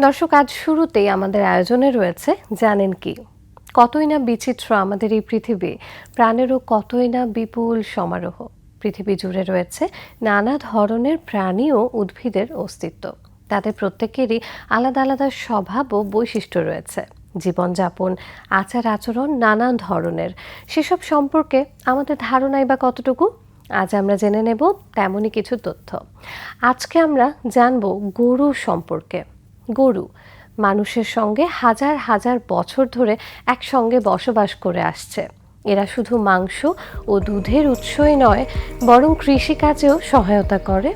দর্শক, আজ শুরুতেই আমাদের আয়োজনে রয়েছে জানেন কি? কতই না বিচিত্র আমাদের এই পৃথিবী, প্রাণেরও কতই না বিপুল সমারোহ। পৃথিবী জুড়ে রয়েছে নানা ধরনের প্রাণী ও উদ্ভিদের অস্তিত্ব। তাদের প্রত্যেকেরই আলাদা আলাদা স্বভাব ও বৈশিষ্ট্য রয়েছে। জীবনযাপন, আচার আচরণ নানা ধরনের। সেসব সম্পর্কে আমাদের ধারণাই বা কতটুকু? আজ আমরা জেনে নেব তেমনই কিছু তথ্য। আজকে আমরা জানব গরু সম্পর্কে। গরু। মানুষের সঙ্গে হাজার হাজার বছর ধরে একসঙ্গে বসবাস করে আসছে। এরা শুধু মাংস ও দুধের উৎসই নয়, বরং কৃষিকাজেও সহায়তা করে।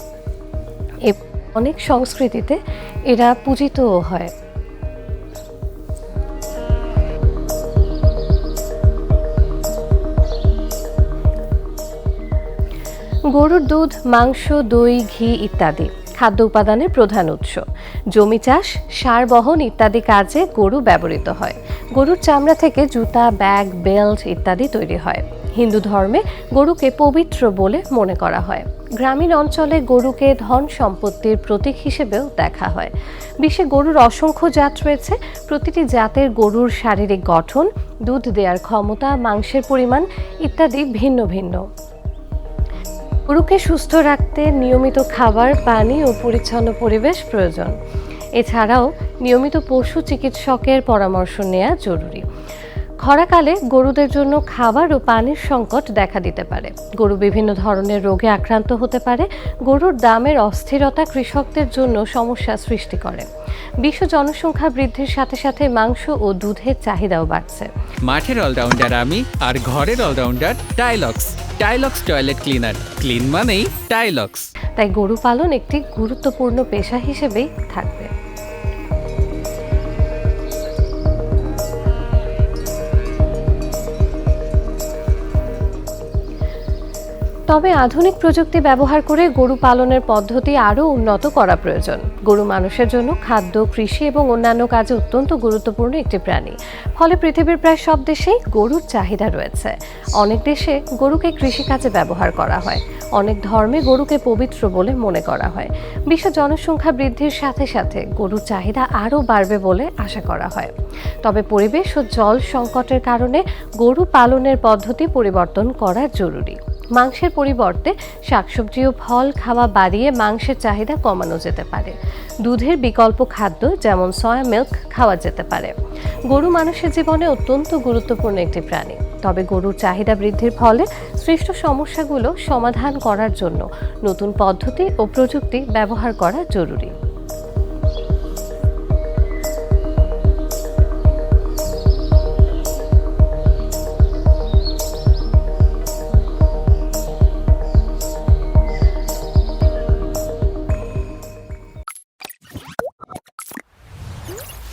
এ অনেক সংস্কৃতিতে এরা পূজিতও হয়। গরুর দুধ, মাংস, দই, ঘি ইত্যাদি। খাদ্য উপাদানের প্রধান উৎস। জমি চাষ, সার বহন ইত্যাদি কাজে গরু ব্যবহৃত হয়। গরুর চামড়া থেকে জুতা, ব্যাগ, বেল্ট ইত্যাদি তৈরি হয়। হিন্দু ধর্মে গরুকে পবিত্র বলে মনে করা হয়। গ্রামীণ অঞ্চলে গরুকে ধন সম্পত্তির প্রতীক হিসেবেও দেখা হয়। বিশ্বে গরুর অসংখ্য জাত রয়েছে। প্রতিটি জাতের গরুর শারীরিক গঠন, দুধ দেওয়ার ক্ষমতা, মাংসের পরিমাণ ইত্যাদি ভিন্ন ভিন্ন। গরুকে সুস্থ রাখতে নিয়মিত খাবার, পানি ও পরিচ্ছন্ন পরিবেশ প্রয়োজন। এছাড়াও নিয়মিত পশু চিকিৎসকের পরামর্শ নেওয়া জরুরি। খরাকালে গরুদের জন্য খাবার ও পানির সংকট দেখা দিতে পারে। গরু বিভিন্ন ধরনের রোগে আক্রান্ত হতে পারে। গরুর দামের অস্থিরতা কৃষকদের জন্য সমস্যা সৃষ্টি করে। বিশ্ব জনসংখ্যা বৃদ্ধির সাথে সাথে মাংস ও দুধের চাহিদাও বাড়ছে। মাঠের অলরাউন্ডার আমি আর ঘরের allrounder Tylox Tylox toilet cleaner clean মানেই টাইলক্স তাই গরু পালন একটি গুরুত্বপূর্ণ পেশা হিসেবেই থাকবে। তবে আধুনিক প্রযুক্তি ব্যবহার করে গরু পালনের পদ্ধতি আরও উন্নত করা প্রয়োজন। গরু মানুষের জন্য খাদ্য, কৃষি এবং অন্যান্য কাজে অত্যন্ত গুরুত্বপূর্ণ একটি প্রাণী। ফলে পৃথিবীর প্রায় সব দেশেই গরুর চাহিদা রয়েছে। অনেক দেশে গরুকে কৃষিকাজে ব্যবহার করা হয়। অনেক ধর্মে গরুকে পবিত্র বলে মনে করা হয়। বিশ্ব জনসংখ্যা বৃদ্ধির সাথে সাথে গরুর চাহিদা আরও বাড়বে বলে আশা করা হয়। তবে পরিবেশ ও জল সংকটের কারণে গরু পালনের পদ্ধতি পরিবর্তন করা জরুরি। মাংসের পরিবর্তে শাকসবজি ও ফল খাওয়া বাড়িয়ে মাংসের চাহিদা কমানো যেতে পারে। দুধের বিকল্প খাদ্য যেমন সয়া মিল্ক খাওয়া যেতে পারে। গরু মানুষের জীবনে অত্যন্ত গুরুত্বপূর্ণ একটি প্রাণী। তবে গরুর চাহিদা বৃদ্ধির ফলে সৃষ্ট সমস্যাগুলো সমাধান করার জন্য নতুন পদ্ধতি ও প্রযুক্তি ব্যবহার করা জরুরি।